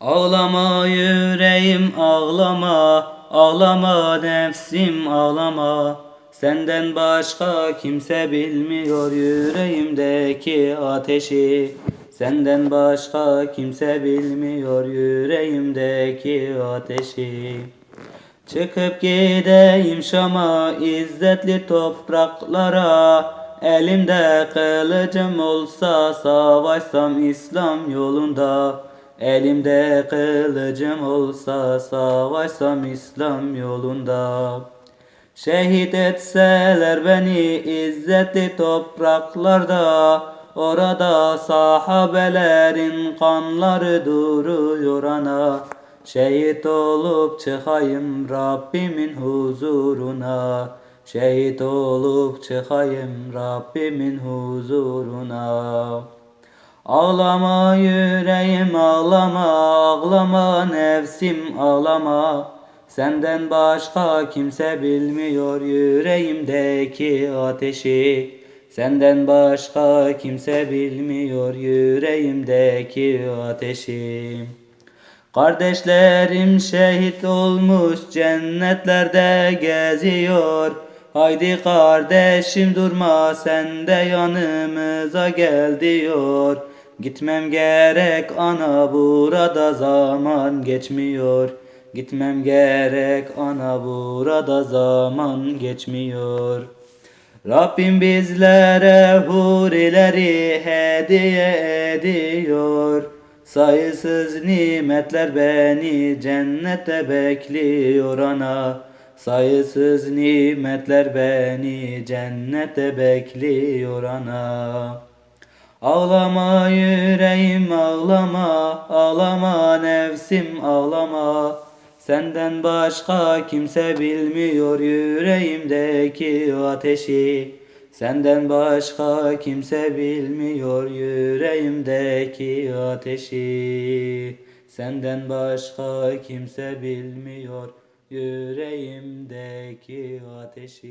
Ağlama yüreğim ağlama, ağlama nefsim ağlama. Senden başka kimse bilmiyor yüreğimdeki ateşi. Senden başka kimse bilmiyor yüreğimdeki ateşi. Çıkıp gideyim Şam'a izzetli topraklara Elimde kılıcım olsa savaşsam İslam yolunda Elimde kılıcım olsa savaşsam İslam yolunda. Şehit etseler beni izzetli topraklarda. Orada sahabelerin kanları duruyor ana. Şehit olup çıkayım Rabbimin huzuruna. Şehit olup çıkayım Rabbimin huzuruna Ağlama yüreğim ağlama ağlama nefsim ağlama. Senden başka kimse bilmiyor yüreğimdeki ateşi. Senden başka kimse bilmiyor yüreğimdeki ateşi. Kardeşlerim şehit olmuş cennetlerde geziyor. Haydi kardeşim durma sen de yanımıza gel diyor Gitmem gerek ana burada zaman geçmiyor. Gitmem gerek ana burada zaman geçmiyor. Rabbim bizlere hurileri hediye ediyor. Sayısız nimetler beni cennette bekliyor ana. Sayısız nimetler beni cennette bekliyor ana Ağlama yüreğim ağlama ağlama nefsim ağlama. Senden başka kimse bilmiyor yüreğimdeki ateşi. Senden başka kimse bilmiyor yüreğimdeki ateşi. Senden başka kimse bilmiyor yüreğimdeki ateşi